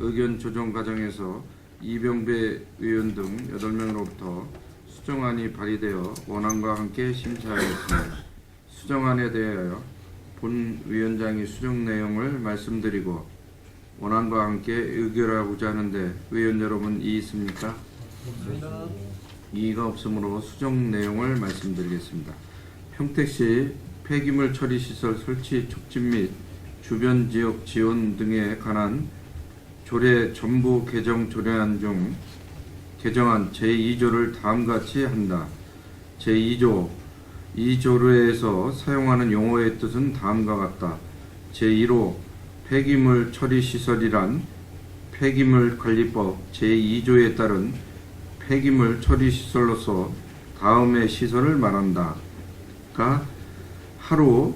의견 조정 과정에서 이병배 의원 등 8명으로부터 수정안이 발의되어 원안과 함께 심사하였습니다. 수정안에 대하여 본 위원장이 수정 내용을 말씀드리고 원안과 함께 의결하고자 하는데 의원 여러분 이의 있습니까? 이의가 없으므로 수정 내용을 말씀드리겠습니다. 평택시 폐기물 처리 시설 설치 촉진 및 주변 지역 지원 등에 관한 조례 전부 개정 조례안 중 개정안 제2조를 다음과 같이 한다. 제2조 이 조례에서 사용하는 용어의 뜻은 다음과 같다. 제1호 폐기물 처리 시설이란 폐기물 관리법 제2조에 따른 폐기물 처리 시설로서 다음의 시설을 말한다. 가 하루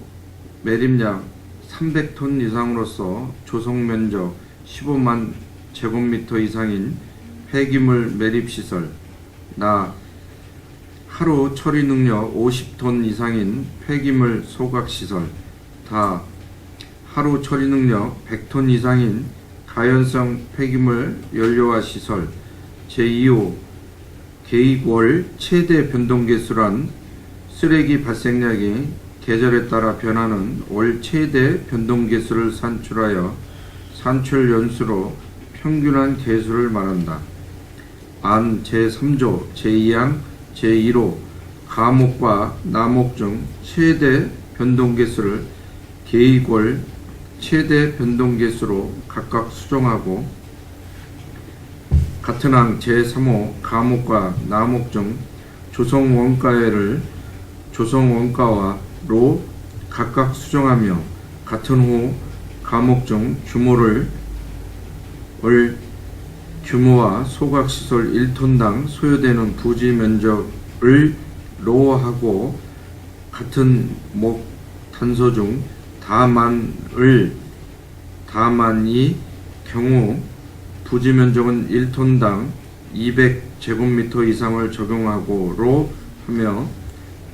매립량 300톤 이상으로서 조성 면적 15만 제곱미터 이상인 폐기물 매립 시설 나 하루 처리 능력 50톤 이상인 폐기물 소각 시설 다 하루 처리 능력 100톤 이상인 가연성 폐기물 연료화 시설 제2호 계획월 최대 변동 개수란 쓰레기 발생량이 계절에 따라 변하는 월 최대 변동 개수를 산출하여 산출 연수로 평균한 개수를 말한다. 안 제3조 제2항 제1호 가목과 나목 중 최대 변동 개수를 계획월 최대 변동 개수로 각각 수정하고 같은 항 제3호 가목과 나목 중 조성 원가를 조성 원가와 로 각각 수정하며 같은 호 과목 중 규모를 월 규모와 소각 시설 1톤당 소요되는 부지 면적을 로하고 같은 목 단서 중 다만을 다만이 경우 부지 면적은 1톤당 200제곱미터 이상을 적용하고로 하며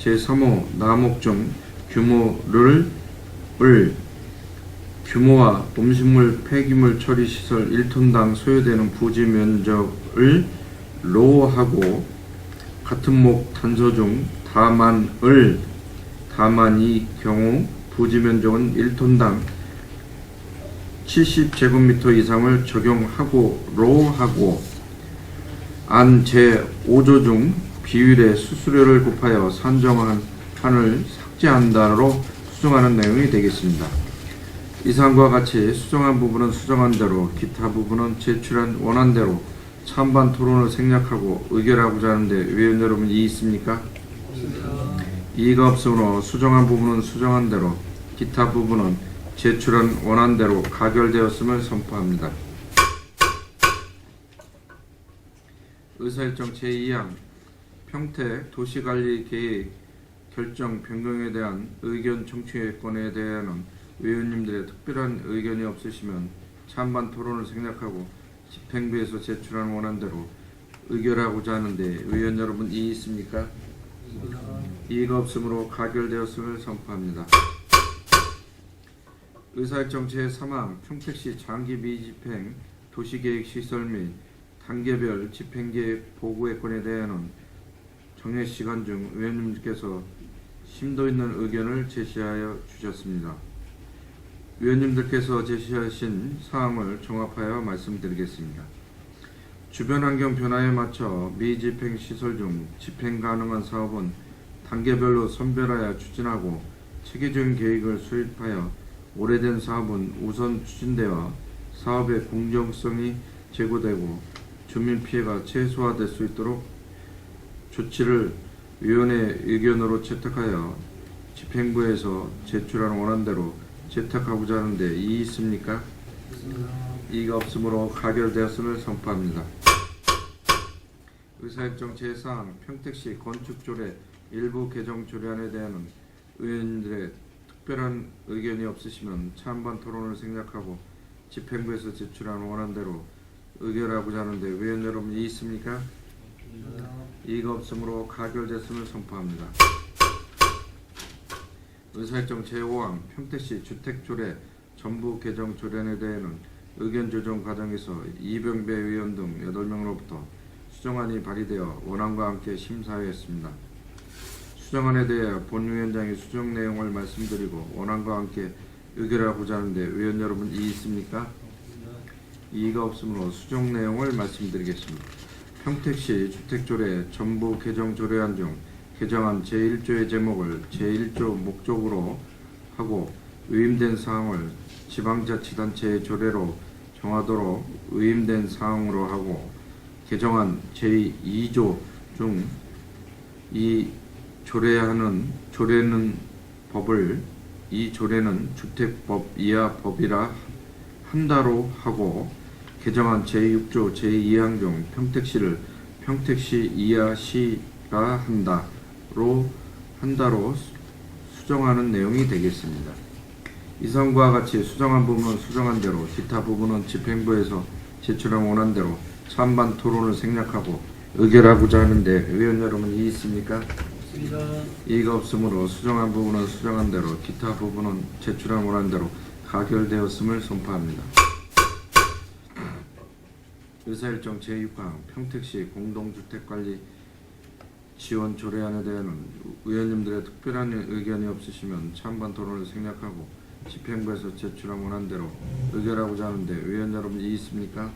제3호 나목 중 규모를 을 규모와 음식물 폐기물 처리 시설 1톤당 소요되는 부지 면적을 로하고 같은 목 단서 중 다만을 다만이 경우 부지 면적은 1톤당 70제곱미터 이상을 적용하고 로 하고 안 제5조 중 비율의 수수료를 곱하여 산정한 한을 삭제한다로 수정하는 내용이 되겠습니다. 이상과 같이 수정한 부분은 수정한 대로 기타 부분은 제출한 원안대로 찬반 토론을 생략하고 의결하고자 하는데 위원 여러분 이의 있습니까? 이의가 없으므로 수정한 부분은 수정한 대로 기타 부분은 제출한 원안대로 가결되었음을 선포합니다. 의사일정 제2항 평택 도시관리 계획 결정 변경에 대한 의견 청취권에 대한 의원님들의 특별한 의견이 없으시면 찬반 토론을 생략하고 집행부에서 제출한 원안대로 의결하고자 하는데 의원 여러분 이의 있습니까? 이의가 없으므로 가결되었음을 선포합니다. 의사일정 제3항 평택시 장기 미집행 도시계획 시설 및 단계별 집행계획 보고의건에 대하여는 정해 시간 중 의원님께서 심도 있는 의견을 제시하여 주셨습니다. 위원님들께서 제시하신 사항을 종합하여 말씀드리겠습니다. 주변 환경 변화에 맞춰 미집행 시설 중 집행 가능한 사업은 단계별로 선별하여 추진하고 체계적인 계획을 수립하여 오래된 사업은 우선 추진되어 사업의 공정성이 제고되고 주민 피해가 최소화될 수 있도록 조치를 위원회 의견으로 채택하여 집행부에서 제출한 원안대로 채택하고자 하는데 이의 있습니까? 이의가 없으므로 가결되었음을 선포합니다. 의사일정 제4항 평택시 건축조례 일부 개정 조례안에 대한 의원들의 특별한 의견이 없으시면 찬반 토론을 생략하고 집행부에서 제출한 원안대로 의결하고자 하는데 의원 여러분 이의 있습니까? 이의가 없으므로 가결됐음을 선포합니다. 의사일정 제5항 평택시 주택조례 전부 개정 조례안에 대해는 의견 조정 과정에서 이병배 의원 등 8명으로부터 수정안이 발의되어 원안과 함께 심사하였습니다. 수정안에 대해 본 위원장이 수정 내용을 말씀드리고 원안과 함께 의결하고자 하는데 의원 여러분 이의 있습니까? 이의가 없으므로 수정 내용을 말씀드리겠습니다. 평택시 주택조례 전부 개정 조례안 중 개정안 제1조의 제목을 제1조 목적으로 하고 의임된 사항을 지방자치단체의 조례로 정하도록 의임된 사항으로 하고 개정안 제2조 중 이 조례하는 조례는 법을 이 조례는 주택법 이하 법이라 한다로 하고 개정안 제6조 제2항 중 평택시를 평택시 이하 시라 한다 로 한다로 수- 수정하는 내용이 되겠습니다. 이상과 같이 수정한 부분은 수정한 대로 기타 부분은 집행부에서 제출한 원안 대로 찬반 토론을 생략하고 의결하고자 하는데 의원 여러분 이의 있습니까? 이의가 없으므로 수정한 부분은 수정한 대로 기타 부분은 제출한 원안대로 가결되었음을 선포합니다. 의사일정 제6항 평택시 공동주택관리 지원 조례안에 대해는 의원님들의 특별한 의견이 없으시면 찬반 토론을 생략하고 집행부에서 제출한 원안대로 의결하고자 하는데 의원 여러분 이의 있습니까?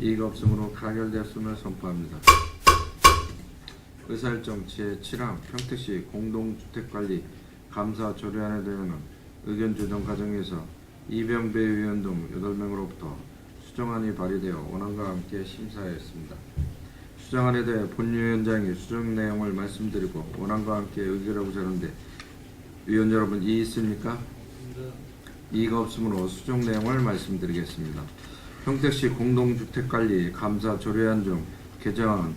이의가 없으므로 가결되었음을 선포합니다. 의사일정 제7항 평택시 공동주택관리 감사 조례안에 대해서는 의견 조정 과정에서 이병배 의원 등 8명으로부터 수정안이 발의되어 원안과 함께 심사하였습니다. 수정안에 대해 본위원장이 수정 내용을 말씀드리고 원안과 함께 의결하고자 하는데 위원 여러분 이의 있습니까? 이의가 없으므로 수정 내용을 말씀드리겠습니다. 평택시 공동주택관리 감사 조례안 중 개정안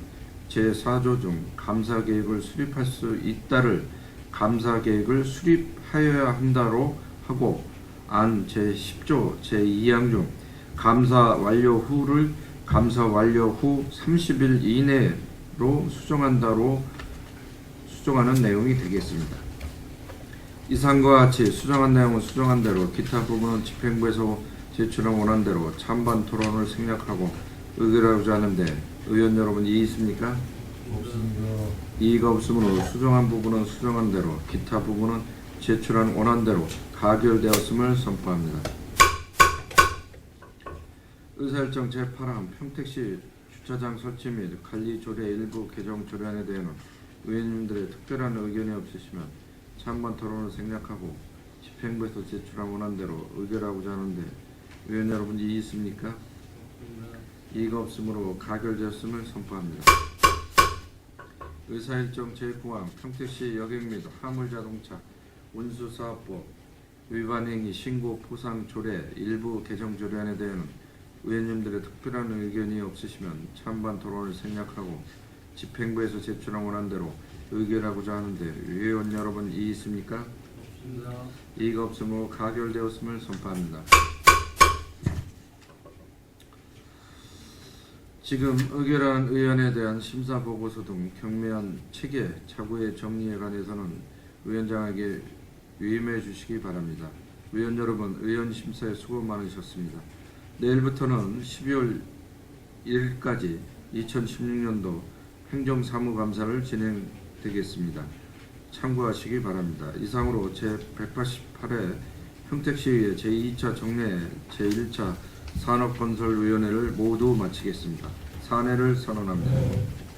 제4조 중 감사 계획을 수립할 수 있다를 감사 계획을 수립하여야 한다로 하고 안 제10조 제2항 중 감사 완료 후를 감사 완료 후 30일 이내로 수정한다로 수정하는 내용이 되겠습니다. 이상과 같이 수정한 내용은 수정한 대로 기타 부분은 집행부에서 제출한 원안대로 찬반 토론을 생략하고 의결하고자 하는데 의원 여러분 이의 있습니까? 없습니다. 이의가 없으므로 수정한 부분은 수정한 대로 기타 부분은 제출한 원안대로 가결되었음을 선포합니다. 의사일정 제8항 평택시 주차장 설치 및 관리 조례 일부 개정 조례안에 대해는 의원님들의 특별한 의견이 없으시면 찬반 토론을 생략하고 집행부에서 제출한 원안대로 의결하고자 하는데 의원 여러분 이의 있습니까? 이의가 없으므로 가결되었음을 선포합니다. 의사일정 제9항 평택시 여객 및 화물자동차 운수사업법 위반행위 신고 포상 조례 일부 개정 조례안에 대해는 의원님들의 특별한 의견이 없으시면 찬반 토론을 생략하고 집행부에서 제출한 원안대로 의결하고자 하는데 의원 여러분 이의 있습니까? 없습니다. 이의가 없으므로 가결되었음을 선포합니다. 지금 의결한 의원에 대한 심사 보고서 등 경미한 체계, 차구의 정리에 관해서는 위원장에게 위임해 주시기 바랍니다. 위원 여러분, 의원 심사에 수고 많으셨습니다. 내일부터는 12월 1일까지 2016년도 행정사무감사를 진행되겠습니다. 참고하시기 바랍니다. 이상으로 제188회 평택시의회 제2차 정례 제1차 산업건설위원회를 모두 마치겠습니다. 사내를 선언합니다.